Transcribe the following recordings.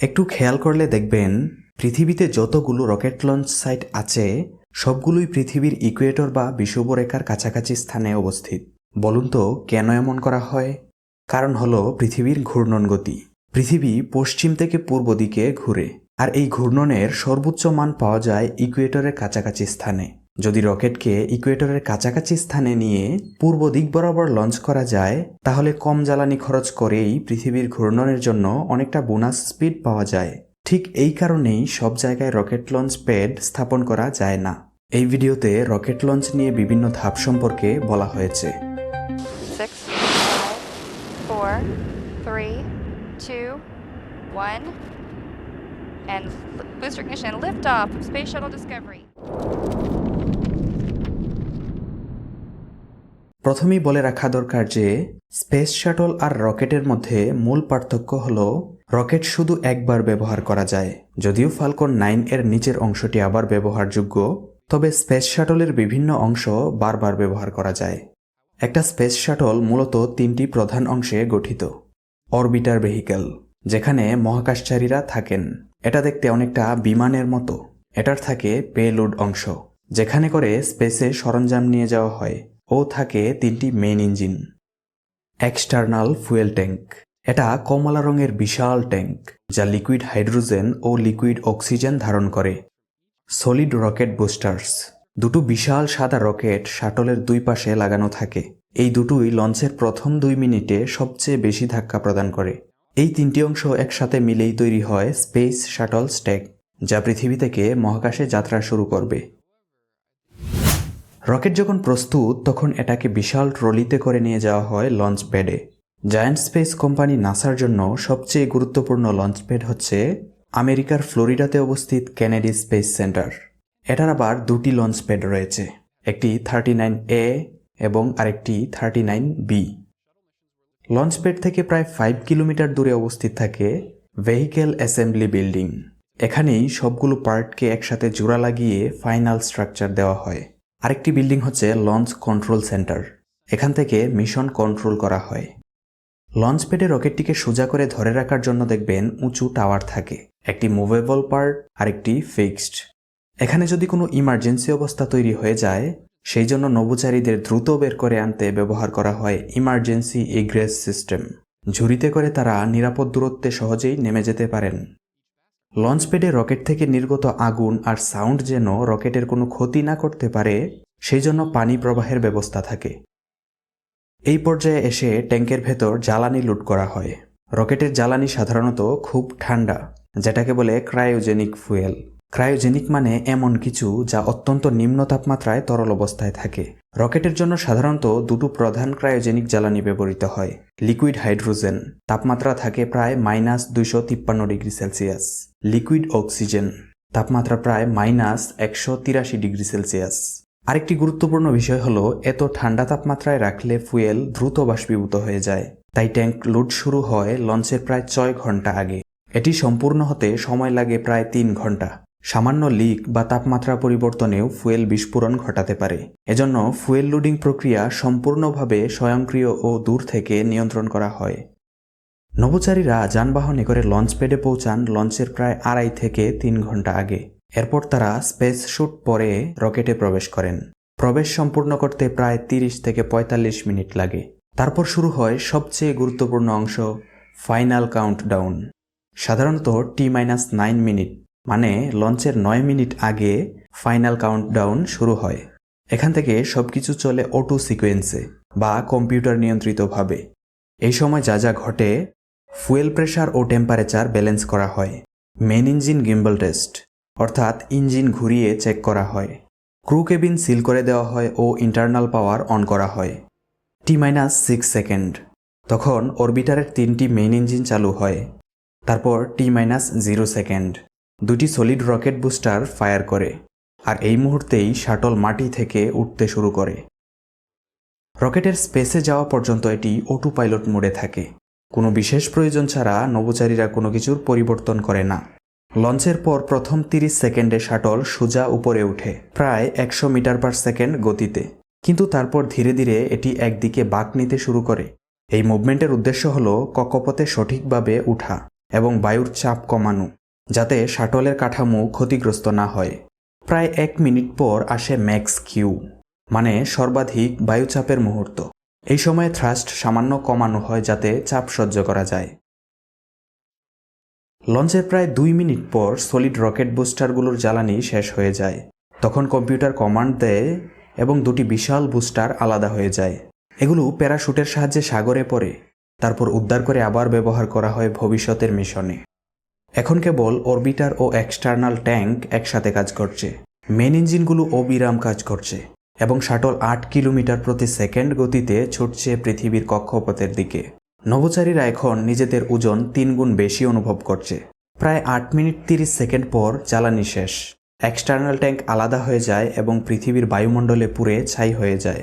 একটু খেয়াল করলে দেখবেন, পৃথিবীতে যতগুলো রকেট লঞ্চ সাইট আছে, সবগুলোই পৃথিবীর ইকুয়েটর বা বিষুবরেখার কাছাকাছি স্থানে অবস্থিত। বলুন তো, কেন এমন করা হয়? কারণ হলো পৃথিবীর ঘূর্ণন গতি। পৃথিবী পশ্চিম থেকে পূর্ব দিকে ঘুরে, আর এই ঘূর্ণনের সর্বোচ্চ মান পাওয়া যায় ইকুয়েটরের কাছাকাছি স্থানে। যদি রকেটকে ইকুয়েটরের কাছাকাছি স্থানে নিয়ে পূর্ব দিক বরাবর লঞ্চ করা যায়, তাহলে কম জ্বালানি খরচ করেই পৃথিবীর ঘূর্ণনের জন্য অনেকটা বোনাস স্পিড পাওয়া যায়। ঠিক এই কারণেই সব জায়গায় রকেট লঞ্চ প্যাড স্থাপন করা যায় না। এই ভিডিওতে রকেট লঞ্চ নিয়ে বিভিন্ন ধাপ সম্পর্কে বলা হয়েছে। And booster ignition, liftoff of Space Shuttle Discovery. প্রথমেই বলে রাখা দরকার যে, স্পেস শাটল আর রকেটের মধ্যে মূল পার্থক্য হল, রকেট শুধু একবার ব্যবহার করা যায়। যদিও ফালকন নাইন এর নিচের অংশটি আবার ব্যবহারযোগ্য, তবে স্পেস শাটলের বিভিন্ন অংশ বারবার ব্যবহার করা যায়। একটা স্পেস শাটল মূলত তিনটি প্রধান অংশে গঠিত। অরবিটার ভেহিকেল, যেখানে মহাকাশচারীরা থাকেন। এটা দেখতে অনেকটা বিমানের মতো। এটার থাকে পেলোড অংশ, যেখানে করে স্পেসে সরঞ্জাম নিয়ে যাওয়া হয়। ও থাকে তিনটি main engine external fuel tank এটা কমলা রঙের বিশাল ট্যাঙ্ক যা লিকুইড হাইড্রোজেন ও লিকুইড অক্সিজেন ধারণ করে। সলিড রকেট বুস্টার্স দুটো বিশাল সাদা রকেট শাটলের দুই পাশে লাগানো থাকে। এই দুটোই লঞ্চের প্রথম দুই মিনিটে সবচেয়ে বেশি ধাক্কা প্রদান করে। এই তিনটি অংশ একসাথে মিলেই তৈরি হয় স্পেস শাটল স্ট্যাক যা পৃথিবী থেকে মহাকাশে যাত্রা শুরু করবে। রকেট যখন প্রস্তুত, তখন এটাকে বিশাল ট্রলিতে করে নিয়ে যাওয়া হয় লঞ্চ প্যাডে। জায়ান্ট স্পেস কোম্পানি নাসার জন্য সবচেয়ে গুরুত্বপূর্ণ লঞ্চ প্যাড হচ্ছে আমেরিকার ফ্লোরিডাতে অবস্থিত কেনেডি স্পেস সেন্টার। এটার আবার দুটি লঞ্চ প্যাড রয়েছে, একটি থার্টি নাইন এ এবং আরেকটি thirty nine B. Launch pad থেকে প্রায় ফাইভ কিলোমিটার দূরে অবস্থিত থাকে ভেহিকেল অ্যাসেম্বলি বিল্ডিং। এখানেই সবগুলো পার্টকে একসাথে জোড়া লাগিয়ে ফাইনাল স্ট্রাকচার দেওয়া হয়। আরেকটি বিল্ডিং হচ্ছে লঞ্চ কন্ট্রোল সেন্টার। এখান থেকে মিশন কন্ট্রোল করা হয়। লঞ্চ প্যাডে রকেটটিকে সোজা করে ধরে রাখার জন্য দেখবেন উঁচু টাওয়ার থাকে। একটি মুভেবল পার্ট, আরেকটি ফিক্সড। এখানে যদি কোনো ইমার্জেন্সি অবস্থা তৈরি হয়ে যায়, সেই জন্য নভোচারীদের দ্রুত বের করে আনতে ব্যবহার করা হয় ইমার্জেন্সি ইগ্রেস সিস্টেম। ঝুড়িতে করে তারা নিরাপদ দূরত্বে সহজেই নেমে যেতে পারেন। লঞ্চপ্যাডে রকেট থেকে নির্গত আগুন আর সাউন্ড যেন রকেটের কোনো ক্ষতি না করতে পারে সেই জন্য পানি প্রবাহের ব্যবস্থা থাকে। এই পর্যায়ে এসে ট্যাঙ্কের ভেতর জ্বালানি লুট করা হয়। রকেটের জ্বালানি সাধারণত খুব ঠান্ডা, যেটাকে বলে ক্রায়োজেনিক ফুয়েল। ক্রায়োজেনিক মানে এমন কিছু যা অত্যন্ত নিম্ন তাপমাত্রায় তরল অবস্থায় থাকে। রকেটের জন্য সাধারণত দুটো প্রধান ক্রায়োজেনিক জ্বালানি ব্যবহৃত হয়, লিকুইড হাইড্রোজেন। তাপমাত্রা থাকে প্রায় মাইনাস দুইশো তিপ্পান্ন ডিগ্রি সেলসিয়াস। Liquid oxygen. তাপমাত্রা প্রায় মাইনাস একশো তিরাশি ডিগ্রি সেলসিয়াস। আরেকটি গুরুত্বপূর্ণ বিষয় হলো, এত ঠান্ডা তাপমাত্রায় রাখলে ফুয়েল দ্রুত বাষ্পীভূত হয়ে যায়। তাই ট্যাঙ্ক লোড শুরু হয় লঞ্চের প্রায় ছয় ঘণ্টা আগে। এটি সম্পূর্ণ হতে সময় লাগে প্রায় তিন ঘণ্টা সামান্য লিক বা তাপমাত্রা পরিবর্তনেও ফুয়েল বিস্ফোরণ ঘটাতে পারে। এজন্য ফুয়েল লোডিং প্রক্রিয়া সম্পূর্ণভাবে স্বয়ংক্রিয় ও দূর থেকে নিয়ন্ত্রণ করা হয়। নভোচারীরা যানবাহনে করে লঞ্চ প্যাডে পৌঁছান লঞ্চের প্রায় আড়াই থেকে তিন ঘণ্টা আগে। এরপর তারা স্পেস শ্যুট পরে রকেটে প্রবেশ করেন। প্রবেশ সম্পূর্ণ করতে প্রায় তিরিশ থেকে পঁয়তাল্লিশ মিনিট লাগে। তারপর শুরু হয় সবচেয়ে গুরুত্বপূর্ণ অংশ ফাইনাল কাউন্টডাউন সাধারণত টি মাইনাস নাইন মিনিট। মানে লঞ্চের নয় মিনিট আগে ফাইনাল কাউন্টডাউন শুরু হয়। এখান থেকে সবকিছু চলে অটো সিকোয়েন্সে বা কম্পিউটার নিয়ন্ত্রিতভাবে। এই সময় যা যা ঘটে ফুয়েল প্রেশার ও টেম্পারেচার ব্যালেন্স করা হয়। মেন ইঞ্জিন গিম্বল টেস্ট অর্থাৎ ইঞ্জিন ঘুরিয়ে চেক করা হয়। ক্রু কেবিন সিল করে দেওয়া হয় ও ইন্টারনাল পাওয়ার অন করা হয়। টি মাইনাস সিক্স সেকেন্ড তখন অরবিটারের তিনটি মেইন ইঞ্জিন চালু হয়। তারপর টি মাইনাস জিরো সেকেন্ড দুটি সলিড রকেট বুস্টার ফায়ার করে, আর এই মুহূর্তেই শাটল মাটি থেকে উঠতে শুরু করে। রকেটের স্পেসে যাওয়া পর্যন্ত এটি অটো পাইলট মোডে থাকে। কোনো বিশেষ প্রয়োজন ছাড়া নভোচারীরা কোনো কিছুর পরিবর্তন করে না। লঞ্চের পর প্রথম তিরিশ সেকেন্ডে শাটল সোজা উপরে উঠে প্রায় একশো মিটার পার সেকেন্ড গতিতে। কিন্তু তারপর ধীরে ধীরে এটি একদিকে বাঁক নিতে শুরু করে। এই মুভমেন্টের উদ্দেশ্য হল কক্ষপথে সঠিকভাবে উঠা এবং বায়ুর চাপ কমানো। যাতে শাটলের কাঠামো ক্ষতিগ্রস্ত না হয়। প্রায় এক মিনিট পর আসে ম্যাক্স কিউ মানে সর্বাধিক বায়ুচাপের মুহূর্ত। এই সময়ে থ্রাস্ট সামান্য কমানো হয় যাতে চাপ সহ্য করা যায়। লঞ্চের প্রায় দুই মিনিট পর সলিড রকেট বুস্টারগুলোর জ্বালানি শেষ হয়ে যায়। তখন কম্পিউটার কমান্ড দেয় এবং দুটি বিশাল বুস্টার আলাদা হয়ে যায়। এগুলো প্যারাশুটের সাহায্যে সাগরে পড়ে, তারপর উদ্ধার করে আবার ব্যবহার করা হয় ভবিষ্যতের মিশনে। এখন কেবল অরবিটার ও এক্সটার্নাল ট্যাঙ্ক একসাথে কাজ করছে। মেন ইঞ্জিনগুলো অবিরাম কাজ করছে এবং শাটল আট কিলোমিটার প্রতি সেকেন্ড গতিতে ছুটছে পৃথিবীর কক্ষপথের দিকে। নভোচারীরা এখন নিজেদের ওজন তিন গুণ বেশি অনুভব করছে। প্রায় আট মিনিট তিরিশ সেকেন্ড পর জ্বালানি শেষ। এক্সটার্নাল ট্যাঙ্ক আলাদা হয়ে যায় এবং পৃথিবীর বায়ুমণ্ডলে পুড়ে ছাই হয়ে যায়।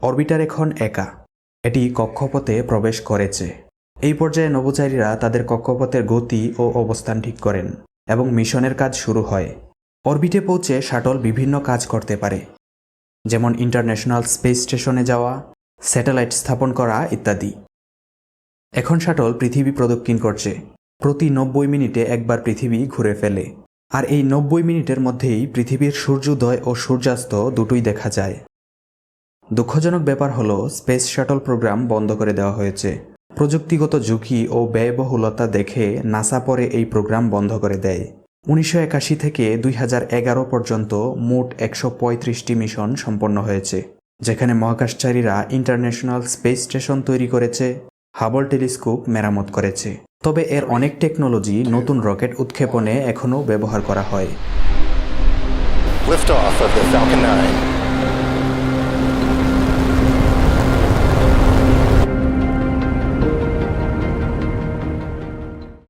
অরবিটার এখন একা। এটি কক্ষপথে প্রবেশ করেছে। এই পর্যায়ে নভোচারীরা তাদের কক্ষপথের গতি ও অবস্থান ঠিক করেন এবং মিশনের কাজ শুরু হয়। অরবিটে পৌঁছে শাটল বিভিন্ন কাজ করতে পারে, যেমন ইন্টারন্যাশনাল স্পেস স্টেশনে যাওয়া, স্যাটেলাইট স্থাপন করা ইত্যাদি। এখন শাটল পৃথিবী প্রদক্ষিণ করছে। প্রতি নব্বই মিনিটে একবার পৃথিবী ঘুরে ফেলে। আর এই নব্বই মিনিটের মধ্যেই পৃথিবীর সূর্যোদয় ও সূর্যাস্ত দুটোই দেখা যায়। দুঃখজনক ব্যাপার হলো, স্পেস শাটল প্রোগ্রাম বন্ধ করে দেওয়া হয়েছে। প্রযুক্তিগত ঝুঁকি ও ব্যয়বহুলতা দেখে নাসা পরে এই প্রোগ্রাম বন্ধ করে দেয়। উনিশশো একাশি থেকে দুই হাজার এগারো পর্যন্ত মোট একশো পঁয়ত্রিশটি মিশন সম্পন্ন হয়েছে, যেখানে মহাকাশচারীরা ইন্টারন্যাশনাল স্পেস স্টেশন তৈরি করেছে, হাবল টেলিস্কোপ মেরামত করেছে। তবে এর অনেক টেকনোলজি নতুন রকেট উৎক্ষেপণে এখনও ব্যবহার করা হয়।